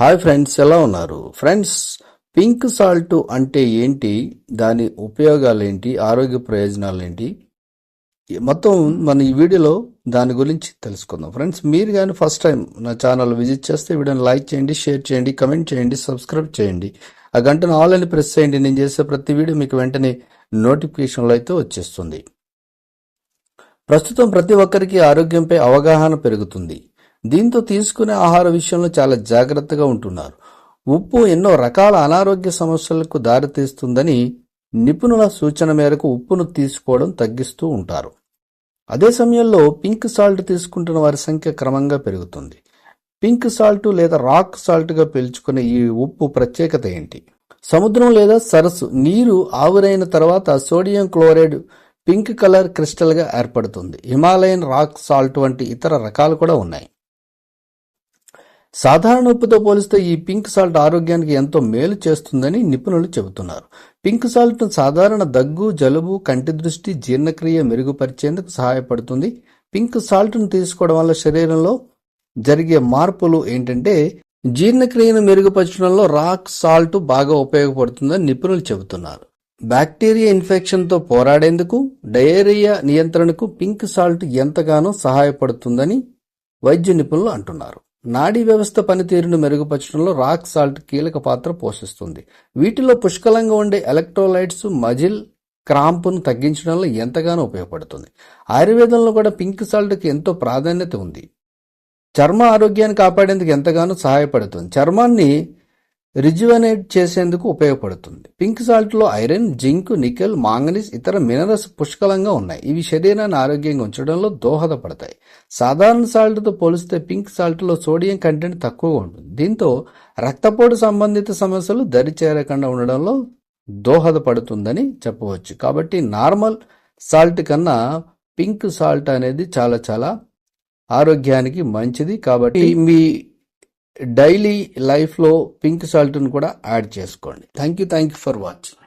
Hi friends ఎలా ఉన్నారు? Friends pink salt అంటే ఏంటి? దాని ఉపయోగాలు ఏంటి ఆరోగ్య ప్రయోజనాలు ఏంటి మొత్తం మన ఈ వీడియోలో దాని గురించి తెలుసుకుందాం. ఫ్రెండ్స్ మీరు కానీ ఫస్ట్ టైం నా ఛానల్ విజిట్ చేస్తే వీడియోని లైక్ చేయండి షేర్ చేయండి కమెంట్ చేయండి సబ్స్క్రైబ్ చేయండి. ఆ గంటను ఆల్ అని ప్రెస్ చేయండి. నేను చేసే ప్రతి వీడియో మీకు వెంటనే నోటిఫికేషన్లో అయితే వచ్చేస్తుంది. ప్రస్తుతం ప్రతి ఒక్కరికి ఆరోగ్యంపై అవగాహన పెరుగుతుంది. దీంతో తీసుకునే ఆహార విషయంలో చాలా జాగ్రత్తగా ఉంటున్నారు. ఉప్పు ఎన్నో రకాల అనారోగ్య సమస్యలకు దారితీస్తుందని నిపుణుల సూచన మేరకు ఉప్పును తీసుకోవడం తగ్గిస్తూ ఉంటారు. అదే సమయంలో పింక్ సాల్ట్ తీసుకుంటున్న వారి సంఖ్య క్రమంగా పెరుగుతుంది. పింక్ సాల్ట్ లేదా రాక్ సాల్ట్గా పిలుచుకునే పీల్చుకునే ఈ ఉప్పు ప్రత్యేకత ఏంటి? సముద్రం లేదా సరస్సు నీరు ఆవిరైన తర్వాత సోడియం క్లోరైడ్ పింక్ కలర్ క్రిస్టల్గా ఏర్పడుతుంది. హిమాలయన్ రాక్ సాల్ట్ వంటి ఇతర రకాలు కూడా ఉన్నాయి. సాధారణ ఉప్పుతో పోలిస్తే ఈ పింక్ సాల్ట్ ఆరోగ్యానికి ఎంతో మేలు చేస్తుందని నిపుణులు చెబుతున్నారు. పింక్ సాల్ట్ సాధారణ దగ్గు జలుబు కంటి దృష్టి జీర్ణక్రియ మెరుగుపరిచేందుకు సహాయపడుతుంది. పింక్ సాల్ట్ను తీసుకోవడం వల్ల శరీరంలో జరిగే మార్పులు ఏంటంటే జీర్ణక్రియను మెరుగుపరచడంలో రాక్ సాల్ట్ బాగా ఉపయోగపడుతుందని నిపుణులు చెబుతున్నారు. బ్యాక్టీరియా ఇన్ఫెక్షన్తో పోరాడేందుకు డయేరియా నియంత్రణకు పింక్ సాల్ట్ ఎంతగానో సహాయపడుతుందని వైద్య నిపుణులు అంటున్నారు. నాడీ వ్యవస్థ పనితీరును మెరుగుపరచడంలో రాక్ సాల్ట్ కీలక పాత్ర పోషిస్తుంది. వీటిలో పుష్కలంగా ఉండే ఎలక్ట్రోలైట్స్ మజిల్ క్రాంపును తగ్గించడంలో ఎంతగానో ఉపయోగపడుతుంది. ఆయుర్వేదంలో కూడా పింక్ సాల్ట్కి ఎంతో ప్రాధాన్యత ఉంది. చర్మ ఆరోగ్యాన్ని కాపాడేందుకు ఎంతగానో సహాయపడుతుంది. చర్మాన్ని రిజ్యువనేట్ చేసేందుకు ఉపయోగపడుతుంది. పింక్ సాల్ట్లో ఐరన్ జింక్ నికెల్ మాంగనీస్ ఇతర మినరల్స్ పుష్కలంగా ఉన్నాయి. ఇవి శరీరాన్ని ఆరోగ్యంగా ఉంచడంలో దోహదపడతాయి. సాధారణ సాల్ట్తో పోలిస్తే పింక్ సాల్ట్లో సోడియం కంటెంట్ తక్కువగా ఉంటుంది. దీంతో రక్తపోటు సంబంధిత సమస్యలు దరి చేరకుండా ఉండడంలో దోహదపడుతుందని చెప్పవచ్చు. కాబట్టి నార్మల్ సాల్ట్ కన్నా పింక్ సాల్ట్ అనేది చాలా చాలా ఆరోగ్యానికి మంచిది. కాబట్టి మీ డైలీ లైఫ్లో పింక్ సాల్ట్ను కూడా యాడ్ చేసుకోండి. Thank you thank you for watching.